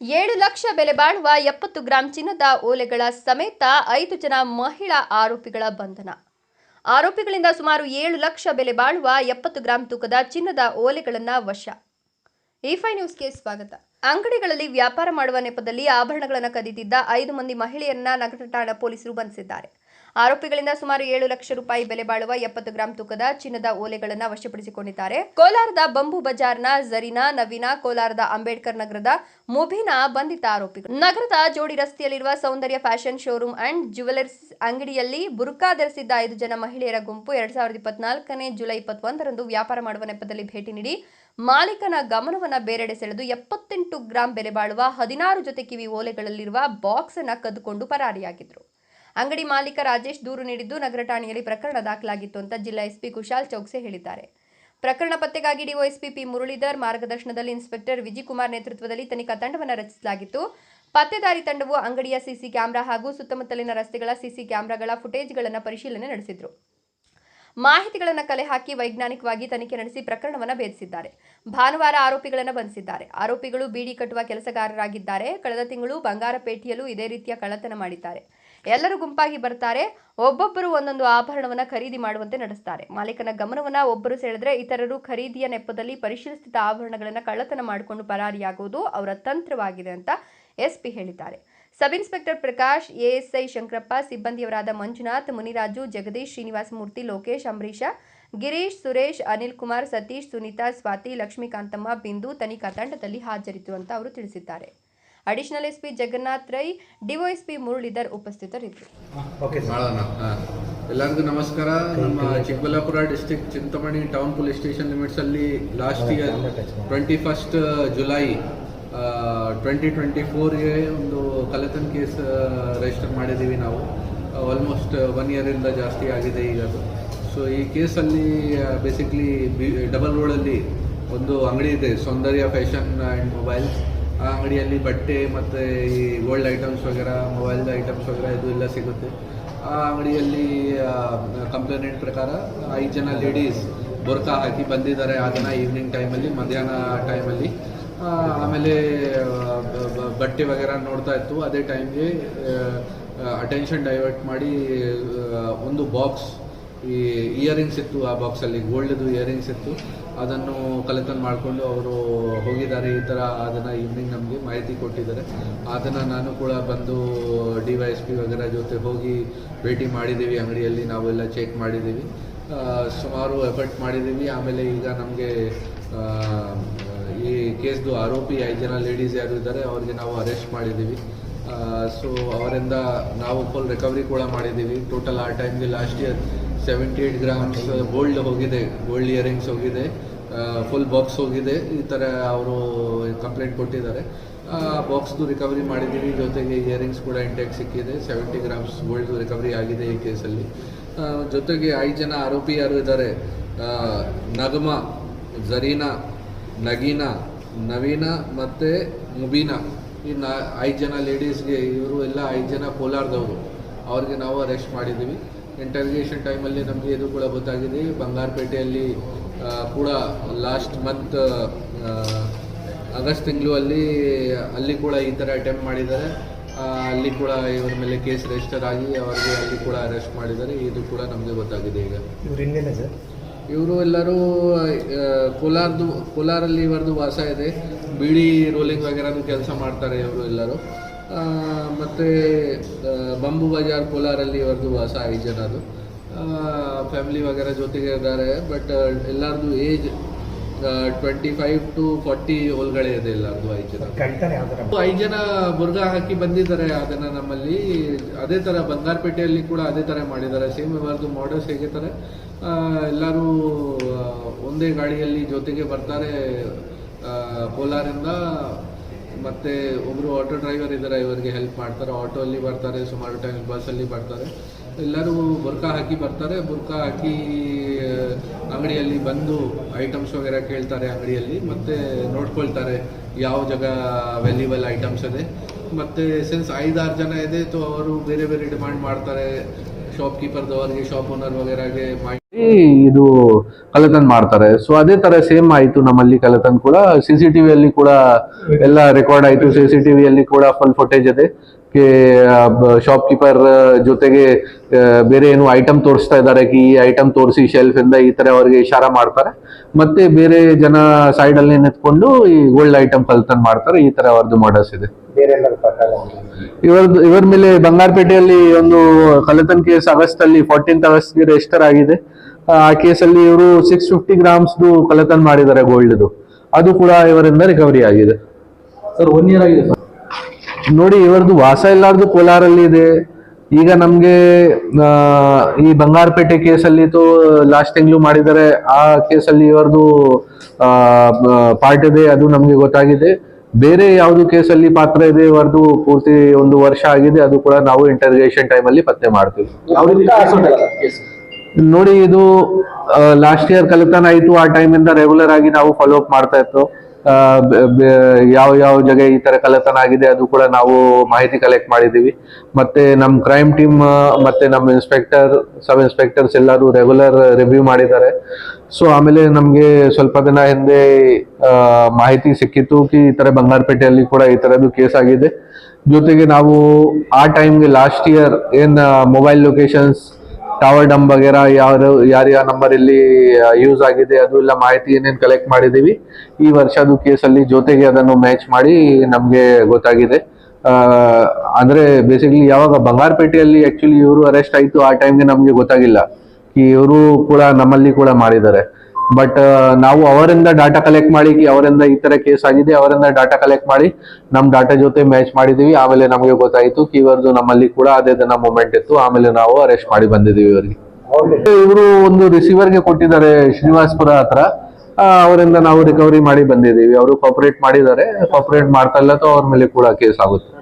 ಏಳು ಲಕ್ಷ ಬೆಲೆ ಬಾಳುವ ಎಪ್ಪತ್ತು ಗ್ರಾಂ ಚಿನ್ನದ ಓಲೆಗಳ ಸಮೇತ ಐದು ಜನ ಮಹಿಳಾ ಆರೋಪಿಗಳ ಬಂಧನ. ಆರೋಪಿಗಳಿಂದ ಸುಮಾರು ಏಳು ಲಕ್ಷ ಬೆಲೆ ಬಾಳುವ ಎಪ್ಪತ್ತು ಗ್ರಾಂ ತೂಕದ ಚಿನ್ನದ ಓಲೆಗಳನ್ನು ವಶ. ಇಫೈ ನ್ಯೂಸ್ಗೆ ಸ್ವಾಗತ. ಅಂಗಡಿಗಳಲ್ಲಿ ವ್ಯಾಪಾರ ಮಾಡುವ ನೆಪದಲ್ಲಿ ಆಭರಣಗಳನ್ನು ಕದಿದಿದ್ದ ಐದು ಮಂದಿ ಮಹಿಳೆಯರನ್ನ ನಗರ ಠಾಣಾ ಪೊಲೀಸರು ಬಂಧಿಸಿದ್ದಾರೆ. ಆರೋಪಿಗಳಿಂದ ಸುಮಾರು ಏಳು ಲಕ್ಷ ರೂಪಾಯಿ ಬೆಲೆ ಬಾಳುವ ಎಪ್ಪತ್ತು ಗ್ರಾಂ ತೂಕದ ಚಿನ್ನದ ಓಲೆಗಳನ್ನು ವಶಪಡಿಸಿಕೊಂಡಿದ್ದಾರೆ. ಕೋಲಾರದ ಬಂಬು ಬಜಾರ್ನ ಜರೀನಾ ನವೀನಾ, ಕೋಲಾರದ ಅಂಬೇಡ್ಕರ್ ನಗರದ ಮುಬೀನಾ ಬಂಧಿತ ಆರೋಪಿಗಳು. ನಗರದ ಜೋಡಿ ರಸ್ತೆಯಲ್ಲಿರುವ Soundarya fashion showroom and jewellers ಅಂಗಡಿಯಲ್ಲಿ ಬುರ್ಕಾ ಧರಿಸಿದ್ದ ಐದು ಜನ ಮಹಿಳೆಯರ ಗುಂಪು ಎರಡ್ ಸಾವಿರದ ಇಪ್ಪತ್ನಾಲ್ಕನೇ ಜುಲೈ ಇಪ್ಪತ್ತೊಂದರಂದು ವ್ಯಾಪಾರ ಮಾಡುವ ನೆಪದಲ್ಲಿ ಭೇಟಿ ನೀಡಿ ಮಾಲೀಕನ ಗಮನವನ್ನ ಬೇರೆಡೆ ಸೆಳೆದು ಎಪ್ಪತ್ತೆಂಟು ಗ್ರಾಂ ಬೆಲೆ ಬಾಳುವ ಹದಿನಾರು ಜೊತೆ ಕಿವಿ ಓಲೆಗಳಲ್ಲಿರುವ ಬಾಕ್ಸ್ ಅನ್ನ ಕದ್ದುಕೊಂಡು ಪರಾರಿಯಾಗಿದ್ರು. ಅಂಗಡಿ ಮಾಲೀಕ ರಾಜೇಶ್ ದೂರು ನೀಡಿದ್ದು ನಗರ ಠಾಣೆಯಲ್ಲಿ ಪ್ರಕರಣ ದಾಖಲಾಗಿತ್ತು ಅಂತ ಜಿಲ್ಲಾ ಎಸ್ಪಿ ಕುಶಾಲ್ ಚೌಕ್ಸೆ ಹೇಳಿದ್ದಾರೆ. ಪ್ರಕರಣ ಪತ್ತೆಗಾಗಿ ಡಿವೈಎಸ್ಪಿ ಪಿ ಮುರಳೀಧರ್ ಮಾರ್ಗದರ್ಶನದಲ್ಲಿ ಇನ್ಸ್ಪೆಕ್ಟರ್ ವಿಜಿಕುಮಾರ್ ನೇತೃತ್ವದಲ್ಲಿ ತನಿಖಾ ತಂಡವನ್ನು ರಚಿಸಲಾಗಿತ್ತು. ಪತ್ತೆದಾರಿ ತಂಡವು ಅಂಗಡಿಯ ಸಿಸಿ ಕ್ಯಾಮೆರಾ ಹಾಗೂ ಸುತ್ತಮುತ್ತಲಿನ ರಸ್ತೆಗಳ ಸಿಸಿ ಕ್ಯಾಮೆರಾಗಳ ಫುಟೇಜ್ಗಳನ್ನು ಪರಿಶೀಲನೆ ನಡೆಸಿದ್ರು. ಮಾಹಿತಿಗಳನ್ನು ಕಲೆ ಹಾಕಿ ವೈಜ್ಞಾನಿಕವಾಗಿ ತನಿಖೆ ನಡೆಸಿ ಪ್ರಕರಣವನ್ನು ಭೇದಿಸಿದ್ದಾರೆ. ಭಾನುವಾರ ಆರೋಪಿಗಳನ್ನು ಬಂಧಿಸಿದ್ದಾರೆ. ಆರೋಪಿಗಳು ಬೀಡಿ ಕಟ್ಟುವ ಕೆಲಸಗಾರರಾಗಿದ್ದಾರೆ. ಕಳೆದ ತಿಂಗಳು ಬಂಗಾರಪೇಟೆಯಲ್ಲೂ ಇದೇ ರೀತಿಯ ಕಳ್ಳತನ ಮಾಡಿದ್ದಾರೆ. ಎಲ್ಲರೂ ಗುಂಪಾಗಿ ಬರ್ತಾರೆ. ಒಬ್ಬೊಬ್ಬರು ಒಂದೊಂದು ಆಭರಣವನ್ನು ಖರೀದಿ ಮಾಡುವಂತೆ ನಡೆಸ್ತಾರೆ. ಮಾಲೀಕನ ಗಮನವನ್ನ ಒಬ್ಬರು ಸೆಳೆದ್ರೆ ಇತರರು ಖರೀದಿಯ ನೆಪದಲ್ಲಿ ಪರಿಶೀಲಿಸಿದ ಆಭರಣಗಳನ್ನು ಕಳ್ಳತನ ಮಾಡಿಕೊಂಡು ಪರಾರಿಯಾಗುವುದು ಅವರ ತಂತ್ರವಾಗಿದೆ ಅಂತ ಎಸ್ಪಿ ಹೇಳಿದ್ದಾರೆ. Sub inspector Prakash, ASI Shankarappa, ಸಿಬ್ಬಂದಿಯವರಾದ Manjunath, Muniraju, Jagadish Srinivasa Murthy, Lokesh, Ambareesh, Girish, Suresh, Anil Kumar, Satish, Sunitha, Swathi, Lakshmikanthamma, Bindu ತನಿಖಾ ತಂಡದಲ್ಲಿ ಹಾಜರಿತ್ತು ಅಂತ ಅವರು ತಿಳಿಸಿದ್ದಾರೆ. Additional SP Jagannath Rai DySP Muralidhar ಉಪಸ್ಥಿತರಿದ್ದರು. ಎಲ್ಲರಿಗೂ ನಮಸ್ಕಾರ. ನಮ್ಮ Chikkaballapur district Chintamani town police station limits ಅಲ್ಲಿ last year twenty first July twenty twenty ಫೋರ್ಗೆ ಒಂದು ಕಲೆತನ್ ಕೇಸ್ ರಿಜಿಸ್ಟರ್ ಮಾಡಿದ್ದೀವಿ ನಾವು. ಆಲ್ಮೋಸ್ಟ್ ಒನ್ ಇಯರಿಂದ ಜಾಸ್ತಿ ಆಗಿದೆ ಈಗ ಅದು. ಸೊ ಈ ಕೇಸಲ್ಲಿ ಬೇಸಿಕ್ಲಿ ಬಿ ಡಬಲ್ ರೋಡಲ್ಲಿ ಒಂದು ಅಂಗಡಿ ಇದೆ ಸೌಂದರ್ಯ ಫ್ಯಾಷನ್ ಆ್ಯಂಡ್ ಮೊಬೈಲ್ಸ್ ಆ ಅಂಗಡಿಯಲ್ಲಿ ಬಟ್ಟೆ ಮತ್ತು ಈ ಗೋಲ್ಡ್ ಐಟಮ್ಸ್ ವಗೇರ ಮೊಬೈಲ್ ಐಟಮ್ಸ್ ವಗರ ಇದು ಎಲ್ಲ ಸಿಗುತ್ತೆ. ಆ ಅಂಗಡಿಯಲ್ಲಿ ಕಂಪ್ಲೇಂಟ್ ಪ್ರಕಾರ ಐದು ಜನ ಲೇಡೀಸ್ ಬುರ್ಕಾ ಹಾಕಿ ಬಂದಿದ್ದಾರೆ ಆ ದಿನ ಈವ್ನಿಂಗ್ ಟೈಮಲ್ಲಿ ಮಧ್ಯಾಹ್ನ ಟೈಮಲ್ಲಿ ಆಮೇಲೆ ಬಟ್ಟೆ ವಗೇರ ನೋಡ್ತಾ ಇತ್ತು. ಅದೇ ಟೈಮ್ಗೆ ಅಟೆನ್ಷನ್ ಡೈವರ್ಟ್ ಮಾಡಿ ಒಂದು ಬಾಕ್ಸ್ ಈ ಇಯರಿಂಗ್ಸ್ ಇತ್ತು ಆ ಬಾಕ್ಸಲ್ಲಿ ಗೋಲ್ಡ್ದು ಇಯರಿಂಗ್ಸ್ ಇತ್ತು. ಅದನ್ನು ಕಲೆಕ್ಟನ್ ಮಾಡಿಕೊಂಡು ಅವರು ಹೋಗಿದ್ದಾರೆ. ಈ ಥರ ಅದನ್ನು ಈವ್ನಿಂಗ್ ನಮಗೆ ಮಾಹಿತಿ ಕೊಟ್ಟಿದ್ದಾರೆ. ಅದನ್ನು ನಾನು ಕೂಡ ಬಂದು ಡಿ ವೈ ಎಸ್ ಪಿ ವಗೇರ ಜೊತೆ ಹೋಗಿ ಭೇಟಿ ಮಾಡಿದ್ದೀವಿ. ಅಂಗಡಿಯಲ್ಲಿ ನಾವೆಲ್ಲ ಚೆಕ್ ಮಾಡಿದ್ದೀವಿ. ಸುಮಾರು ಎಫರ್ಟ್ ಮಾಡಿದ್ದೀವಿ. ಆಮೇಲೆ ಈಗ ನಮಗೆ ಈ ಕೇಸ್ದು ಆರೋಪಿ, ಐದು ಜನ ಲೇಡೀಸ್ ಯಾರು ಇದ್ದಾರೆ, ಅವ್ರಿಗೆ ನಾವು ಅರೆಸ್ಟ್ ಮಾಡಿದ್ದೀವಿ. ಸೊ ಅವರಿಂದ ನಾವು ಫುಲ್ ರಿಕವರಿ ಕೂಡ ಮಾಡಿದ್ದೀವಿ. ಟೋಟಲ್ ಆ ಟೈಮ್ಗೆ last year seventy eight grams gold ಹೋಗಿದೆ ಗೋಲ್ಡ್ ಇಯರಿಂಗ್ಸ್ ಹೋಗಿದೆ ಫುಲ್ ಬಾಕ್ಸ್ ಹೋಗಿದೆ. ಈ ಥರ ಅವರು ಕಂಪ್ಲೇಂಟ್ ಕೊಟ್ಟಿದ್ದಾರೆ. ಬಾಕ್ಸ್ದು ರಿಕವರಿ ಮಾಡಿದ್ದೀವಿ. ಜೊತೆಗೆ ಇಯರಿಂಗ್ಸ್ ಕೂಡ ಇಂಟೆಕ್ ಸಿಕ್ಕಿದೆ. ಸೆವೆಂಟಿ ಗ್ರಾಮ್ಸ್ ಗೋಲ್ಡ್ ರಿಕವರಿ ಆಗಿದೆ ಈ ಕೇಸಲ್ಲಿ. ಜೊತೆಗೆ ಐದು ಜನ ಆರೋಪಿ ಯಾರು ಇದ್ದಾರೆ ನಗಮ, ಜರೀನಾ, ನಗೀನಾ, ನವೀನ ಮತ್ತು ಮುಬೀನಾ. ಈ ನ ಐದು ಜನ ಲೇಡೀಸ್ಗೆ ಇವರು ಎಲ್ಲ ಐದು ಜನ ಕೋಲಾರದವರು. ಅವ್ರಿಗೆ ನಾವು ಅರೆಸ್ಟ್ ಮಾಡಿದ್ದೀವಿ. ಇಂಟರ್ಗೇಷನ್ ಟೈಮಲ್ಲಿ ನಮಗೆ ಇದು ಕೂಡ ಗೊತ್ತಾಗಿದೆ ಬಂಗಾರಪೇಟೆಯಲ್ಲಿ ಕೂಡ ಲಾಸ್ಟ್ ಮಂತ್ ಆಗಸ್ಟ್ ತಿಂಗಳು ಅಲ್ಲಿ ಅಲ್ಲಿ ಕೂಡ ಈ ಥರ ಅಟೆಂಪ್ಟ್ ಮಾಡಿದ್ದಾರೆ. ಅಲ್ಲಿ ಕೂಡ ಇವರ ಮೇಲೆ ಕೇಸ್ ರಿಜಿಸ್ಟರ್ ಆಗಿ ಅವರಿಗೆ ಅಲ್ಲಿ ಕೂಡ ಅರೆಸ್ಟ್ ಮಾಡಿದ್ದಾರೆ. ಇದು ಕೂಡ ನಮಗೆ ಗೊತ್ತಾಗಿದೆ ಈಗ. ಇವರು ಇಂಡಿಯನ್ ಸರ್? ಇವರು ಎಲ್ಲರೂ ಕೋಲಾರದು ಕೋಲಾರಲ್ಲಿ ಇವರದು ವಾಸ ಇದೆ. ಬಿಡಿ ರೋಲಿಂಗ್ ವಗೇರನು ಕೆಲಸ ಮಾಡ್ತಾರೆ ಇವರು ಎಲ್ಲರೂ. ಮತ್ತೆ ಬಂಬು ಬಜಾರ್ ಕೋಲಾರಲ್ಲಿ ಇವರದು ವಾಸ ಐದು ಜನದು ಫ್ಯಾಮಿಲಿ ವಗೇರ ಜೊತೆಗೆ ಇದ್ದಾರೆ ಬಟ್ ಎಲ್ಲರದು age twenty five to forty ಒಳಗಡೆ ಇದೆ ಎಲ್ಲರದು ಐದು ಜನ ಥರ? ಐದು ಜನ ಬುರ್ಗ ಹಾಕಿ ಬಂದಿದ್ದಾರೆ ಅದನ್ನ ನಮ್ಮಲ್ಲಿ. ಅದೇ ತರ ಬಂಗಾರಪೇಟೆಯಲ್ಲಿ ಕೂಡ ಅದೇ ತರ ಮಾಡಿದ್ದಾರೆ. ಸೇಮ್ ಇವರದು ಮಾಡಲ್ಸ್ ಹೇಗಿದ್ದಾರೆ ಎಲ್ಲರೂ ಒಂದೇ ಗಾಡಿಯಲ್ಲಿ ಜೊತೆಗೆ ಬರ್ತಾರೆ ಕೋಲಾರಿಂದ ಮತ್ತೆ ಒಬ್ರು ಆಟೋ ಡ್ರೈವರ್ ಇದ್ದಾರೆ ಇವರಿಗೆ ಹೆಲ್ಪ್ ಮಾಡ್ತಾರೆ. ಆಟೋ ಅಲ್ಲಿ ಬರ್ತಾರೆ, ಸುಮಾರು ಟೈಮ್ ಬಸ್ಸಲ್ಲಿ ಬರ್ತಾರೆ. ಎಲ್ಲರೂ ಬುರ್ಕಾ ಹಾಕಿ ಬರ್ತಾರೆ. ಬುರ್ಕಾ ಹಾಕಿ ಅಂಗಡಿಯಲ್ಲಿ ಬಂದು ಐಟಮ್ಸ್ ವಗೇರ ಕೇಳ್ತಾರೆ ಅಂಗಡಿಯಲ್ಲಿ. ಮತ್ತೆ ನೋಡ್ಕೊಳ್ತಾರೆ ಯಾವ ಜಾಗ ಅವೈಲೇಬಲ್ ಐಟಮ್ಸ್ ಇದೆ. ಮತ್ತೆ ಸಿನ್ಸ್ ಐದಾರು ಜನ ಇದೆ ಸೊ ಅವರು ಬೇರೆ ಬೇರೆ ಡಿಮಾಂಡ್ ಮಾಡ್ತಾರೆ. ಶಾಪ್ ಕೀಪರ್ದವರಿಗೆ ಶಾಪ್ ಓನರ್ ವಗೇರಾಗೆ ಮಾಡಿ ಇದು ಕಳ್ಳತನ ಮಾಡ್ತಾರೆ. ಸೊ ಅದೇ ತರ ಸೇಮ್ ಆಯ್ತು ನಮ್ಮಲ್ಲಿ ಕಳ್ಳತನ ಕೂಡ. ಸಿ ಸಿ ಟಿವಿಯಲ್ಲಿ ಕೂಡ ಎಲ್ಲ ರೆಕಾರ್ಡ್ ಆಯ್ತು. ಸಿ ಸಿ ಟಿವಿಯಲ್ಲಿ ಕೂಡ ಫುಲ್ ಫುಟೇಜ್ ಇದೆ. ಶಾಪ್ ಕೀಪರ್ ಜೊತೆಗೆ ಬೇರೆ ಏನು ಐಟಮ್ ತೋರಿಸ್ತಾ ಇದ್ದಾರೆ. ಈ ಐಟಮ್ ತೋರಿಸಿ ಶೆಲ್ಫ್ ಇಂದ ಈ ತರ ಅವರಿಗೆ ಇಶಾರ ಮಾಡ್ತಾರೆ. ಮತ್ತೆ ಬೇರೆ ಜನ ಸೈಡ್ ಅಲ್ಲಿ ನಿಂತ್ಕೊಂಡು ಈ ಗೋಲ್ಡ್ ಐಟಮ್ ಕಲ್ತನ್ ಮಾಡ್ತಾರೆ. ಈ ತರ ಅವ್ರದ್ದು ಮಾಡಲ್ಸ್ ಇದೆ. ಇವರದ್ದು ಇವರ ಮೇಲೆ ಬಂಗಾರಪೇಟೆಯಲ್ಲಿ ಒಂದು ಕಳ್ಳತನ ಕೇಸ್ ಆಗಸ್ಟ್ ಅಲ್ಲಿ ಫೋರ್ಟೀನ್ತ್ ಆಗಸ್ಟ್ಗೆ ರಿಜಿಸ್ಟರ್ ಆಗಿದೆ. ಆ ಕೇಸಲ್ಲಿ ಇವರು ಸಿಕ್ಸ್ ಫಿಫ್ಟಿ ಗ್ರಾಮ್ಸ್ ಕಳ್ಳತನ ಮಾಡಿದ್ದಾರೆ ಗೋಲ್ಡ್ ಅದು ಕೂಡ ಇವರಿಂದ ರಿಕವರಿ ಆಗಿದೆ. ಸರ್ ಒನ್ ಇಯರ್ ಆಗಿದೆ ನೋಡಿ ಇವರದ್ದು ವಾಸ ಇಲ್ಲಾರ್ದು ಕೋಲಾರಲ್ಲಿ ಇದೆ. ಈಗ ನಮ್ಗೆ ಈ ಬಂಗಾರಪೇಟೆ ಕೇಸಲ್ಲಿ ತೋ ಲಾಸ್ಟ್ ತಿಂಗಳು ಮಾಡಿದ್ದಾರೆ. ಆ ಕೇಸಲ್ಲಿ ಇವರದು ಪಾರ್ಟ್ ಇದೆ ಅದು ನಮ್ಗೆ ಗೊತ್ತಾಗಿದೆ. ಬೇರೆ ಯಾವುದು ಕೇಸಲ್ಲಿ ಪಾತ್ರ ಇದೆ ಇವರದು ಪೂರ್ತಿ ಒಂದು ವರ್ಷ ಆಗಿದೆ ಅದು ಕೂಡ ನಾವು ಇಂಟರ್ಗೇಷನ್ ಟೈಮಲ್ಲಿ ಪತ್ತೆ ಮಾಡ್ತೀವಿ. ನೋಡಿ, ಇದು ಲಾಸ್ಟ್ ಇಯರ್ ಕಲೆತನ ಆಯ್ತು. ಆ ಟೈಮಿಂದ ರೆಗ್ಯುಲರ್ ಆಗಿ ನಾವು ಫಾಲೋ ಅಪ್ ಮಾಡ್ತಾ ಇತ್ತು. ಯಾವ ಯಾವ ಜಾಗ ಈ ತರ ಕಳ್ಳತನ ಆಗಿದೆ, ಅದು ಕೂಡ ನಾವು ಮಾಹಿತಿ ಕಲೆಕ್ಟ್ ಮಾಡಿದೀವಿ ಮತ್ತೆ ನಮ್ಮ ಕ್ರೈಮ್ ಟೀಮ್ ಮತ್ತೆ ನಮ್ಮ ಇನ್ಸ್ಪೆಕ್ಟರ್ ಸಬ್ ಇನ್ಸ್ಪೆಕ್ಟರ್ಸ್ ಎಲ್ಲರೂ ರೆಗ್ಯುಲರ್ ರಿವ್ಯೂ ಮಾಡಿದ್ದಾರೆ. ಸೊ ಆಮೇಲೆ ನಮ್ಗೆ ಸ್ವಲ್ಪ ದಿನ ಹಿಂದೆ ಮಾಹಿತಿ ಸಿಕ್ಕಿತ್ತು ಕಿ, ಈ ತರ ಬಂಗಾರಪೇಟೆಯಲ್ಲಿ ಕೂಡ ಈ ತರದ್ದು ಕೇಸ್ ಆಗಿದೆ. ಜೊತೆಗೆ ನಾವು ಆ ಟೈಮ್ಗೆ ಲಾಸ್ಟ್ ಇಯರ್ ಏನ್ ಮೊಬೈಲ್ ಲೊಕೇಶನ್ಸ್ ಟವರ್ ಡಮ್ ವಗೇರಾ ಯಾರು ಯಾರ್ಯಾವ ನಂಬರ್ ಇಲ್ಲಿ ಯೂಸ್ ಆಗಿದೆ, ಅದು ಎಲ್ಲ ಮಾಹಿತಿ ಏನೇನು ಕಲೆಕ್ಟ್ ಮಾಡಿದೀವಿ ಈ ವರ್ಷದ ಕೇಸಲ್ಲಿ ಜೊತೆಗೆ ಅದನ್ನು ಮ್ಯಾಚ್ ಮಾಡಿ ನಮಗೆ ಗೊತ್ತಾಗಿದೆ. ಅಂದ್ರೆ ಬೇಸಿಕಲಿ ಯಾವಾಗ ಬಂಗಾರಪೇಟೆಯಲ್ಲಿ ಆಕ್ಚುಲಿ ಇವರು ಅರೆಸ್ಟ್ ಆಯ್ತು, ಆ ಟೈಮ್ಗೆ ನಮಗೆ ಗೊತ್ತಾಗಿಲ್ಲ. ಇವರು ಕೂಡ ನಮ್ಮಲ್ಲಿ ಕೂಡ ಮಾಡಿದ್ದಾರೆ. ಬಟ್ ನಾವು ಅವರಿಂದ ಡಾಟಾ ಕಲೆಕ್ಟ್ ಮಾಡಿ ಅವರಿಂದ ಈ ತರ ಕೇಸ್ ಆಗಿದೆ ಅವರಿಂದ ಡಾಟಾ ಕಲೆಕ್ಟ್ ಮಾಡಿ ನಮ್ ಡಾಟಾ ಜೊತೆ ಮ್ಯಾಚ್ ಮಾಡಿದೀವಿ. ಆಮೇಲೆ ನಮಗೆ ಗೊತ್ತಾಯ್ತು ಕಿ ಇವ್ರದ್ದು ನಮ್ಮಲ್ಲಿ ಕೂಡ ಅದೇ ದಿನ ಮೂಮೆಂಟ್ ಇತ್ತು. ಆಮೇಲೆ ನಾವು ಅರೆಸ್ಟ್ ಮಾಡಿ ಬಂದಿದೀವಿ ಇವರಿಗೆ. ಇವರು ಒಂದು ರಿಸೀವರ್ಗೆ ಕೊಟ್ಟಿದ್ದಾರೆ ಶ್ರೀನಿವಾಸ್ಪುರ ಹತ್ರ. ಅವರಿಂದ ನಾವು ರಿಕವರಿ ಮಾಡಿ ಬಂದಿದ್ದೀವಿ ಅವರು ಕಾಪರೇಟ್ ಮಾಡಿದ್ದಾರೆ. ಕಾಪರೇಟ್ ಮಾಡ್ತಾ ಇಲ್ಲ ಅವ್ರ ಮೇಲೆ ಕೂಡ ಕೇಸ್ ಆಗುತ್ತೆ.